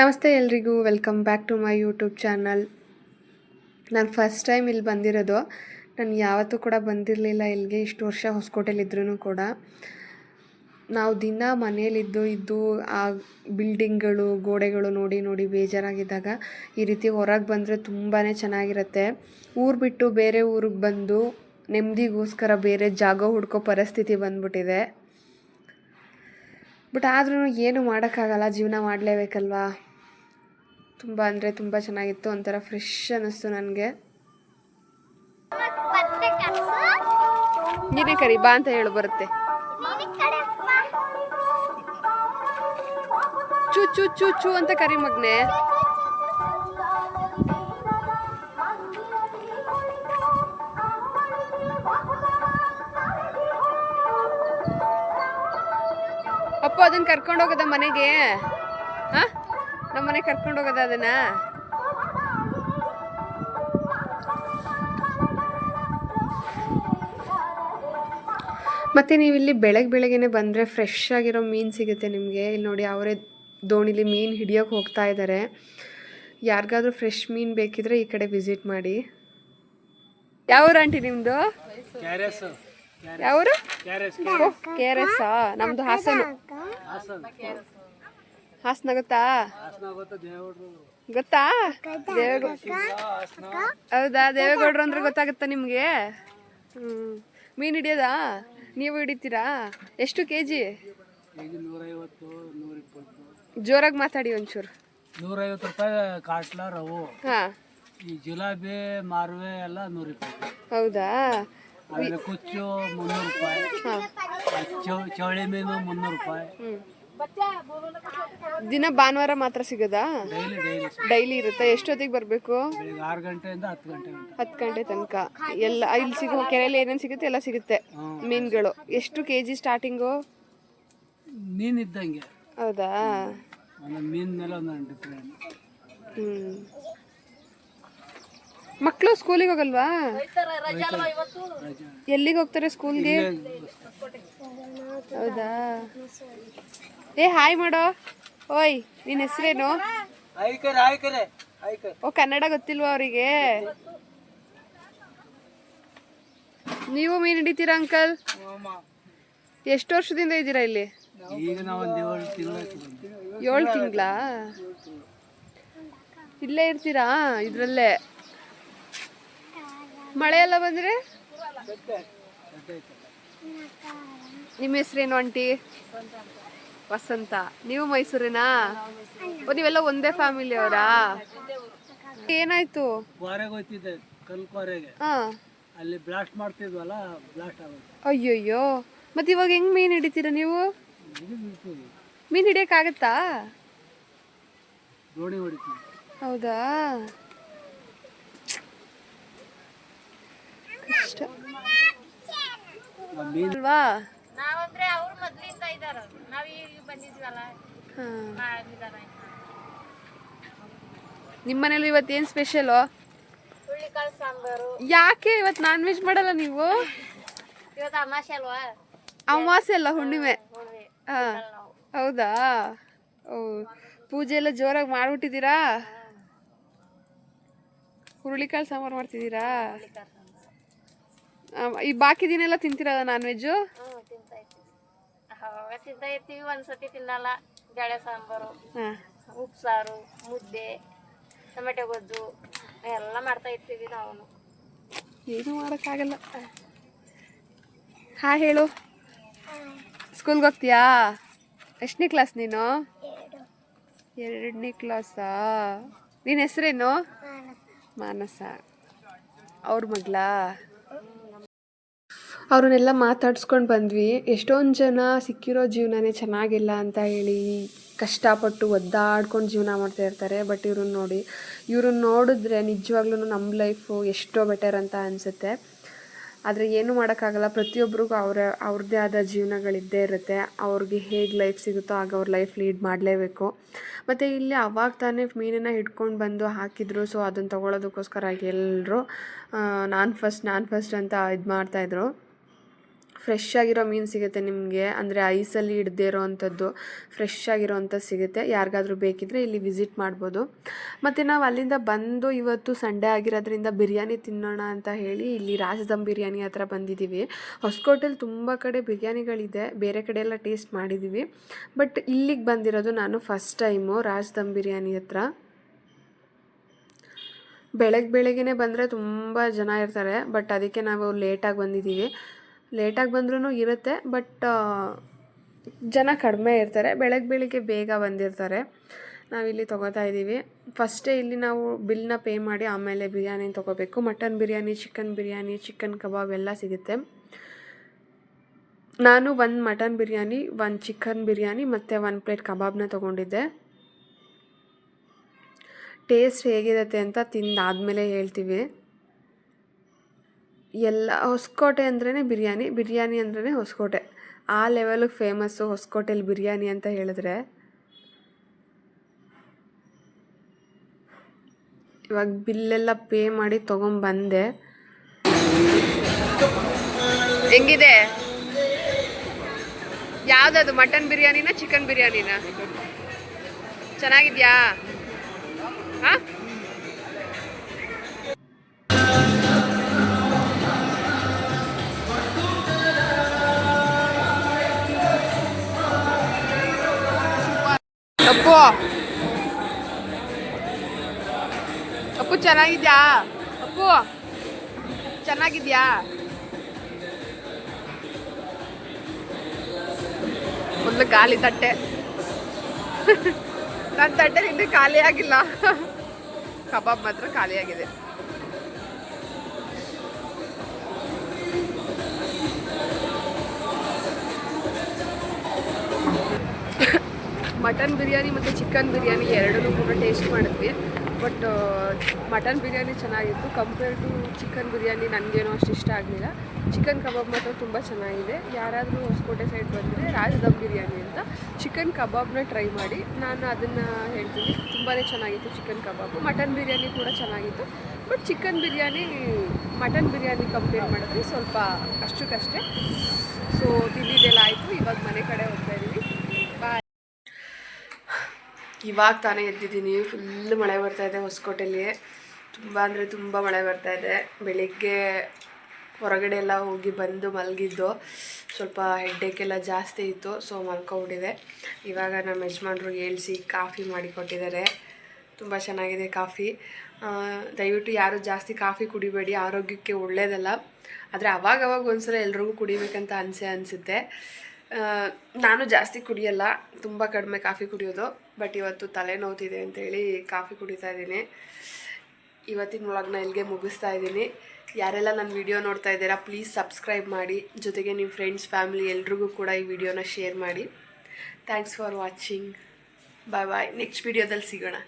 ನಮಸ್ತೆ ಎಲ್ರಿಗೂ. Welcome back to my YouTube channel ನಾನು ಫಸ್ಟ್ ಟೈಮ್ ಇಲ್ಲಿ ಬಂದಿರೋದು. ನಾನು ಯಾವತ್ತೂ ಕೂಡ ಬಂದಿರಲಿಲ್ಲ ಇಲ್ಲಿಗೆ. ಇಷ್ಟು ವರ್ಷ ಹೊಸಕೋಟೆಲಿದ್ರೂ ಕೂಡ. ನಾವು ದಿನ ಮನೆಯಲ್ಲಿದ್ದು, ಇದ್ದು, ಆ ಬಿಲ್ಡಿಂಗ್ಗಳು ಗೋಡೆಗಳು ನೋಡಿ ನೋಡಿ ಬೇಜಾರಾಗಿದ್ದಾಗ ಈ ರೀತಿ ಹೊರಗೆ ಬಂದರೆ ತುಂಬಾ ಚೆನ್ನಾಗಿರುತ್ತೆ. ಊರು ಬಿಟ್ಟು ಬೇರೆ ಊರಿಗೆ ಬಂದು ನೆಮ್ಮದಿಗೋಸ್ಕರ ಬೇರೆ ಜಾಗ ಹುಡ್ಕೋ ಪರಿಸ್ಥಿತಿ ಬಂದ್ಬಿಟ್ಟಿದೆ. ಬಟ್ ಆದ್ರೂ ಏನು ಮಾಡೋಕ್ಕಾಗಲ್ಲ. ಜೀವನ ಮಾಡಲೇಬೇಕಲ್ವಾ? ತುಂಬ ಅಂದರೆ ತುಂಬ ಚೆನ್ನಾಗಿತ್ತು, ಒಂಥರ ಫ್ರೆಶ್ ಅನ್ನಿಸ್ತು ನನಗೆ. ನೀನೇ ಕರಿ, ಬಾ ಅಂತ ಹೇಳು, ಬರುತ್ತೆ. ಚು ಚು ಚು ಚು ಅಂತ ಕರಿ ಮಗ್ನೆ. ಅಪ್ಪ ಅದನ್ನ ಕರ್ಕೊಂಡು ಹೋಗೋದ ಮನೆಗೆ? ಹಾ? ನಮ್ಮ ಮನೆಗೆ ಕರ್ಕೊಂಡು ಹೋಗೋದ ಅದನ್ನ? ಮತ್ತು ನೀವು ಇಲ್ಲಿ ಬೆಳಗ್ಗೆ ಬೆಳಗ್ಗೆನೆ ಬಂದರೆ ಫ್ರೆಶ್ ಆಗಿರೋ ಮೀನು ಸಿಗುತ್ತೆ ನಿಮಗೆ. ಇಲ್ಲಿ ನೋಡಿ ಅವರೇ ದೋಣಿಲಿ ಮೀನು ಹಿಡಿಯೋಕೆ ಹೋಗ್ತಾ ಇದ್ದಾರೆ ಯಾರಿಗಾದ್ರೂ ಫ್ರೆಶ್ ಮೀನು ಬೇಕಿದ್ರೆ ಈ ಕಡೆ ವಿಸಿಟ್ ಮಾಡಿ. ಯಾವ ಆಂಟಿ ನಿಮ್ಮದು ಕ್ಯಾರೆಸ್ ಯಾವರು ಕ್ಯಾರೆಸ್ ಕೆ ಆರ್ ಎಸ್ ನಮ್ಮದು ಹಾಸನ. ಹಾಸನ ಗೊತ್ತಾ? ಗೊತ್ತಾ ಹೌದಾ ದೇವೇಗೌಡರು ಅಂದ್ರೆ ಗೊತ್ತಾಗುತ್ತಾ ನಿಮಗೆ? ಹ್ಞೂ ಮೀನು ಹಿಡಿಯೋದಾ? ನೀವು ಹಿಡಿತೀರಾ? ಎಷ್ಟು ಕೆ ಜಿ ಜೋರಾಗಿ ಮಾತಾಡಿ ಒಂಚೂರು. ನೂರೈವತ್ತು ರೂಪಾಯಿ ಕಾಟ್ಲ ರವು. ಹಾಂ. ಈ ಜಿಲಾಬಿ ಮಾರುವೆ ಎಲ್ಲ ನೂರಿಪ್ಪತ್ತು. ಹೌದಾ? ಆಮೇಲೆ ಕುಚ್ಚು ಮುನ್ನೂರು ರೂಪಾಯಿ. ಹಾಂ. ಆ ಚೌ- ಚೌಳಿ ಮೀನು ಮುನ್ನೂರು ರೂಪಾಯಿ. ದಿನ ಭಾನುವಾರ ಮಾತ್ರ ಸಿಗೋದಾ? ಡೈಲಿ ಇರುತ್ತಾ? ಎಷ್ಟೊತ್ತಿಗೆ ಬರಬೇಕು? ಬೆಳಿಗ್ಗೆ ಆರು ಗಂಟೆಯಿಂದ ಹತ್ತು ಗಂಟೆ ಗಂಟೆ ಹತ್ತು ಗಂಟೆ ತನಕ. ಎಲ್ಲ ಇಲ್ಲಿ ಸಿಗೋ ಕೆರೆಯಲ್ಲಿ ಏನೇನು ಸಿಗುತ್ತೆ? ಎಲ್ಲ ಸಿಗುತ್ತೆ. ಮೀನುಗಳು. ಎಷ್ಟು ಕೆ ಜಿ ಸ್ಟಾರ್ಟಿಂಗು ಮೀನು ಇದ್ದಂಗೆ. ಹೌದಾ? ಮೀನ್ ಮೇಲೆ ಒಂದೊಂದು ಡಿಫ್ರೆಂಟ್ ಹ್ಞೂ ಮಕ್ಕಳು ಸ್ಕೂಲಿಗೆ ಹೋಗಲ್ವಾ? ಎಲ್ಲಿಗೆ ಹೋಗ್ತಾರೆ ಸ್ಕೂಲ್ಗೆ? ಹೌದಾ? ಏ ಹಾಯ್ ಮಾಡೋ. ಓಯ್ ನಿನ್ನ ಹೆಸರೇನು? ಓ ಕನ್ನಡ ಗೊತ್ತಿಲ್ವಾ ಅವರಿಗೆ? ನೀವು ಮೀನ್ ಹಿಡಿತೀರಾ ಅಂಕಲ್? ಎಷ್ಟು ವರ್ಷದಿಂದ ಇದ್ದೀರಾ ಇಲ್ಲಿ? ಏಳು ತಿಂಗಳಾ ಇಲ್ಲೇ ಇರ್ತೀರಾ? ಇದ್ರಲ್ಲೇ. ಮಳೆ ಎಲ್ಲ ಬಂದ್ರೆ? ನಿಮ್ಮ ಹೆಸರೇನು ಆಂಟಿ? ವಸಂತ ನೀವು ಮೈಸೂರಿನಾ? ಓ ನೀವೆಲ್ಲ ಒಂದೇ ಫ್ಯಾಮಿಲಿ ಅವರಾ? ಏನಾಯ್ತು? ಅಲ್ಲಿ ಬ್ಲಾಸ್ಟ್ ಮಾಡ್ತಿದ್ವಲ್ಲ ಬ್ಲಾಸ್ಟ್ ಆಗುತ್ತೆ ಅಯ್ಯಯ್ಯೋ ಮತ್ತೆ ಇವಾಗ ಹೆಂಗ್ ಮೀನ್ ಹಿಡಿತೀರಾ ನೀವು? ಮೀನ್ ಹಿಡಿಯಕ್ ಹಿಡಿಯಕ್ಕಾಗತ್ತಾ? ದೋಣಿ ಹೊಡಿತೀವಿ. ಹೌದಾ? ಕಷ್ಟ ಅಲ್ವಾ? ನಾವಂದ್ರೆ ಅವ್ರು ಮೊದ್ಲಿಂದ ಇದಾರ ನಾವ್ ಈಗ ಬಂದಿದ್ವಲ್ಲ. ಮಾಡಿದಾರ ನಿಮ್ಮ ಮನೇಲಿ ಇವತ್ತು ಏನು ಸ್ಪೆಷಲು ಹುಳ್ಳಿಕಾಳು ಸಾಂಬಾರು. ಯಾಕೆ ಇವತ್ತು ನಾನ್ ವೆಜ್ ಮಾಡಲ್ಲ ನೀವು? ಇವತ್ತು ಅಮಾಸೆ ಅಲ್ವಾ? ಅಮಾವಾಸ್ಯೆ ಅಲ್ಲ ಹುಣ್ಣಿಮೆ. ಹಾ. ಹೌದಾ? ಓ ಪೂಜೆ ಎಲ್ಲ ಜೋರಾಗಿ ಮಾಡ್ಬಿಟ್ಟಿದ್ದೀರಾ? ಹುರುಳಿಕಾಳು ಸಾಂಬಾರು ಮಾಡ್ತಿದ್ದೀರಾ? ಈ ಬಾಕಿ ದಿನ ಎಲ್ಲ ತಿಂತೀರಲ್ಲ ನಾನ್ ವೆಜ್ಜು ಇರ್ತೀವಿ ತಿಂತಾ ಇರ್ತೀವಿ ಒಂದ್ಸತಿ ತಿನ್ನಲ್ಲ. ಬೇಳೆ ಸಾಂಬಾರು ಹಾಂ. ಉಪ್ಸಾರು ಮುದ್ದೆ ಟೊಮೆಟೊ ಗೊಜ್ಜು ಎಲ್ಲ ಮಾಡ್ತಾ ಇರ್ತೀವಿ ನಾವು. ಏನೂ ಮಾಡೋಕ್ಕಾಗಲ್ಲ. ಹಾ ಹೇಳು. ಸ್ಕೂಲ್ಗೆ ಹೋಗ್ತೀಯಾ? ಎಷ್ಟನೇ ಕ್ಲಾಸ್ ನೀನು? ಎರಡನೇ ಕ್ಲಾಸಾ ನಿನ್ನ ಹೆಸರೇನು? ಮಾನಸ. ಅವ್ರ ಮಗ್ಲಾ ಅವ್ರನ್ನೆಲ್ಲ ಮಾತಾಡ್ಸ್ಕೊಂಡು ಬಂದ್ವಿ. ಎಷ್ಟೊಂದು ಜನ ಸಿಕ್ಕಿರೋ ಜೀವನನೇ ಚೆನ್ನಾಗಿಲ್ಲ ಅಂತ ಹೇಳಿ ಕಷ್ಟಪಟ್ಟು ಒದ್ದಾಡ್ಕೊಂಡು ಜೀವನ ಮಾಡ್ತಾ ಇರ್ತಾರೆ. ಬಟ್ ಇವ್ರನ್ನ ನೋಡಿ, ಇವ್ರನ್ನ ನೋಡಿದ್ರೆ ನಿಜವಾಗ್ಲೂ ನಮ್ಮ ಲೈಫು ಎಷ್ಟೋ ಬೆಟರ್ ಅಂತ ಅನಿಸುತ್ತೆ. ಆದರೆ ಏನು ಮಾಡೋಕ್ಕಾಗಲ್ಲ. ಪ್ರತಿಯೊಬ್ಬರಿಗೂ ಅವರ ಅವ್ರದ್ದೇ ಆದ ಜೀವನಗಳಿದ್ದೇ ಇರುತ್ತೆ. ಅವ್ರಿಗೆ ಹೇಗೆ ಲೈಫ್ ಸಿಗುತ್ತೋ ಆಗ ಅವ್ರ ಲೈಫ್ ಲೀಡ್ ಮಾಡಲೇಬೇಕು. ಮತ್ತು ಇಲ್ಲಿ ಅವಾಗ ತಾನೇ ಮೀನನ್ನು ಹಿಡ್ಕೊಂಡು ಬಂದು ಹಾಕಿದ್ರು. ಸೊ ಅದನ್ನು ತೊಗೊಳೋದಕ್ಕೋಸ್ಕರ ಎಲ್ಲರೂ ನಾನು ಫಸ್ಟ್ ನಾನು ಫಸ್ಟ್ ಅಂತ ಇದು ಮಾಡ್ತಾಯಿದ್ರು ಫ್ರೆಶ್ ಆಗಿರೋ ಮೀನು ಸಿಗುತ್ತೆ ನಿಮಗೆ. ಅಂದರೆ ಐಸಲ್ಲಿ ಹಿಡ್ದೇ ಇರೋವಂಥದ್ದು ಫ್ರೆಶ್ ಆಗಿರೋ ಅಂಥದ್ದು ಸಿಗುತ್ತೆ. ಯಾರಿಗಾದ್ರೂ ಬೇಕಿದ್ದರೆ ಇಲ್ಲಿ ವಿಸಿಟ್ ಮಾಡ್ಬೋದು. ಮತ್ತು ನಾವು ಅಲ್ಲಿಂದ ಬಂದು ಇವತ್ತು ಸಂಡೇ ಆಗಿರೋದ್ರಿಂದ ಬಿರಿಯಾನಿ ತಿನ್ನೋಣ ಅಂತ ಹೇಳಿ ಇಲ್ಲಿ ರಾಜದಮ್ ಬಿರಿಯಾನಿ ಹತ್ರ ಬಂದಿದ್ದೀವಿ ಹೊಸಕೋಟೆಲಿ ತುಂಬ ಕಡೆ ಬಿರಿಯಾನಿಗಳಿದೆ. ಬೇರೆ ಕಡೆ ಎಲ್ಲ ಟೇಸ್ಟ್ ಮಾಡಿದ್ದೀವಿ ಬಟ್ ಇಲ್ಲಿಗೆ ಬಂದಿರೋದು ನಾನು ಫಸ್ಟ್ ಟೈಮು ರಾಜದಮ್ ಬಿರಿಯಾನಿ ಹತ್ರ. ಬೆಳಗ್ಗೆ ಬೆಳಗ್ಗೆನೇ ಬಂದರೆ ತುಂಬ ಜನ ಇರ್ತಾರೆ. ಬಟ್ ಅದಕ್ಕೆ ನಾವು ಲೇಟಾಗಿ ಬಂದಿದ್ದೀವಿ ಲೇಟಾಗಿ ಬಂದ್ರೂ ಇರುತ್ತೆ, ಬಟ್ ಜನ ಕಡಿಮೆ ಇರ್ತಾರೆ. ಬೆಳಗ್ಗೆ ಬೆಳಿಗ್ಗೆ ಬೇಗ ಬಂದಿರ್ತಾರೆ. ನಾವಿಲ್ಲಿ ತೊಗೋತಾ ಇದ್ದೀವಿ. ಫಸ್ಟೇ ಇಲ್ಲಿ ನಾವು ಬಿಲ್ನ ಪೇ ಮಾಡಿ ಆಮೇಲೆ ಬಿರಿಯಾನಿ ತೊಗೋಬೇಕು. Mutton biryani, chicken biryani, chicken kebab ಎಲ್ಲ ಸಿಗುತ್ತೆ. ನಾನು ಒಂದು ಮಟನ್ ಬಿರಿಯಾನಿ ಒಂದು ಚಿಕನ್ ಬಿರಿಯಾನಿ ಮತ್ತು ಒಂದು ಪ್ಲೇಟ್ ಕಬಾಬ್ನ ತೊಗೊಂಡಿದ್ದೆ. ಟೇಸ್ಟ್ ಹೇಗಿರುತ್ತೆ ಅಂತ ತಿಂದಾದಮೇಲೆ ಹೇಳ್ತೀವಿ. ಎಲ್ಲ ಹೊಸಕೋಟೆ ಅಂದ್ರೇ ಬಿರಿಯಾನಿ ಬಿರಿಯಾನಿ ಅಂದ್ರೇ ಹೊಸಕೋಟೆ. ಆ ಲೆವೆಲಿಗೆ ಫೇಮಸ್ಸು ಹೊಸಕೋಟೆಲಿ ಬಿರಿಯಾನಿ ಅಂತ ಹೇಳಿದ್ರೆ ಇವಾಗ ಬಿಲ್ಲೆಲ್ಲ ಪೇ ಮಾಡಿ ತೊಗೊಂಬಂದೆ. ಹೆಂಗಿದೆ? ಯಾವುದದು, ಮಟನ್ ಬಿರಿಯಾನಿನ, ಚಿಕನ್ ಬಿರಿಯಾನಿನ? ಚೆನ್ನಾಗಿದ್ಯಾ? ಹಾಂ? ಅಪ್ಪು. ಅಪ್ಪು, ಚೆನ್ನಾಗಿದ್ಯಾ? ಅಪ್ಪು, ಚೆನ್ನಾಗಿದ್ಯಾ? ಮೊದ್ಲು ಖಾಲಿ ತಟ್ಟೆ. ನನ್ನ ತಟ್ಟೆ ಇನ್ನೂ ಖಾಲಿ ಆಗಿಲ್ಲ. ಕಬಾಬ್ ಮಾತ್ರ ಖಾಲಿಯಾಗಿದೆ ಮಟನ್ ಬಿರಿಯಾನಿ ಮತ್ತು ಚಿಕನ್ ಬಿರಿಯಾನಿ ಎರಡನ್ನೂ ಕೂಡ ಟೇಸ್ಟ್ ಮಾಡಿದ್ವಿ. ಬಟ್ ಮಟನ್ ಬಿರಿಯಾನಿ ಚೆನ್ನಾಗಿತ್ತು. ಕಂಪೇರ್ ಟು ಚಿಕನ್ ಬಿರಿಯಾನಿ ನನಗೇನೋ ಅಷ್ಟು ಇಷ್ಟ ಆಗಲಿಲ್ಲ. ಚಿಕನ್ ಕಬಾಬ್ ಮಾತ್ರ ತುಂಬ ಚೆನ್ನಾಗಿದೆ. ಯಾರಾದರೂ ಹೊಸಕೋಟೆ ಸೈಡ್ ಬಂದರೆ ರಾಜದಮ್ ಬಿರಿಯಾನಿ ಅಂತ ಚಿಕನ್ ಕಬಾಬ್ನ ಟ್ರೈ ಮಾಡಿ. ನಾನು ಅದನ್ನು ಹೇಳ್ತೀನಿ. ತುಂಬಾ ಚೆನ್ನಾಗಿತ್ತು ಚಿಕನ್ ಕಬಾಬು ಮಟನ್ ಬಿರಿಯಾನಿ ಕೂಡ ಚೆನ್ನಾಗಿತ್ತು. But chicken biryani, mutton biryani compare ಮಾಡಿದ್ರೆ ಸ್ವಲ್ಪ ಅಷ್ಟಕ್ಕಷ್ಟೇ. ಸೊ ತಿಂದಿದ್ದೆಲ್ಲ ಆಯಿತು. ಇವಾಗ ಮನೆ ಕಡೆ ಹೋಗ್ತಾ ಇದ್ದೀವಿ ಇವಾಗ ತಾನೇ ಎದ್ದಿದ್ದೀನಿ. ಫುಲ್ ಮಳೆ ಬರ್ತಾ ಇದೆ ಹೊಸಕೋಟೆಯಲ್ಲಿ ತುಂಬ ಅಂದರೆ ತುಂಬ ಮಳೆ ಬರ್ತಾ ಇದೆ. ಬೆಳಿಗ್ಗೆ ಹೊರಗಡೆ ಎಲ್ಲ ಹೋಗಿ ಬಂದು ಮಲಗಿದ್ದು ಸ್ವಲ್ಪ ಹೆಡ್ಡೇಕೆಲ್ಲ ಜಾಸ್ತಿ ಇತ್ತು ಸೊ ಮಲ್ಕೊಬಿಟ್ಟಿದೆ. ಇವಾಗ ನಮ್ಮ ಯಜಮಾನ್ರು ಏಳಿಸಿ ಕಾಫಿ ಮಾಡಿ ಕೊಟ್ಟಿದ್ದಾರೆ. ತುಂಬ ಚೆನ್ನಾಗಿದೆ ಕಾಫಿ. ದಯವಿಟ್ಟು ಯಾರು ಜಾಸ್ತಿ ಕಾಫಿ ಕುಡಿಬೇಡಿ, ಆರೋಗ್ಯಕ್ಕೆ ಒಳ್ಳೆಯದಲ್ಲ ಆದರೆ ಅವಾಗವಾಗ ಒಂದು ಒಂದ್ಸಲ ಎಲ್ರಿಗೂ ಕುಡಿಬೇಕಂತ ಅನಿಸೆ ಅನಿಸುತ್ತೆ. ನಾನು ಜಾಸ್ತಿ ಕುಡಿಯಲ್ಲ. ತುಂಬ ಕಡಿಮೆ ಕಾಫಿ ಕುಡಿಯೋದು. ಬಟ್ ಇವತ್ತು ತಲೆನೋವ್ತಿದೆ ಅಂತೇಳಿ ಕಾಫಿ ಕುಡಿತಾ ಇದ್ದೀನಿ. ಇವತ್ತಿನ ವ್ಲಾಗ್ನ ಇಲ್ಲಿಗೆ ಮುಗಿಸ್ತಾ ಇದ್ದೀನಿ. ಯಾರೆಲ್ಲ ನನ್ನ ವಿಡಿಯೋ ನೋಡ್ತಾ ಇದ್ದೀರಾ ಪ್ಲೀಸ್ ಸಬ್ಸ್ಕ್ರೈಬ್ ಮಾಡಿ. ಜೊತೆಗೆ ನಿಮ್ಮ ಫ್ರೆಂಡ್ಸ್ ಫ್ಯಾಮಿಲಿ ಎಲ್ರಿಗೂ ಕೂಡ ಈ ವಿಡಿಯೋನ ಶೇರ್ ಮಾಡಿ. Thanks for watching bye bye next ವಿಡಿಯೋದಲ್ಲಿ ಸಿಗೋಣ.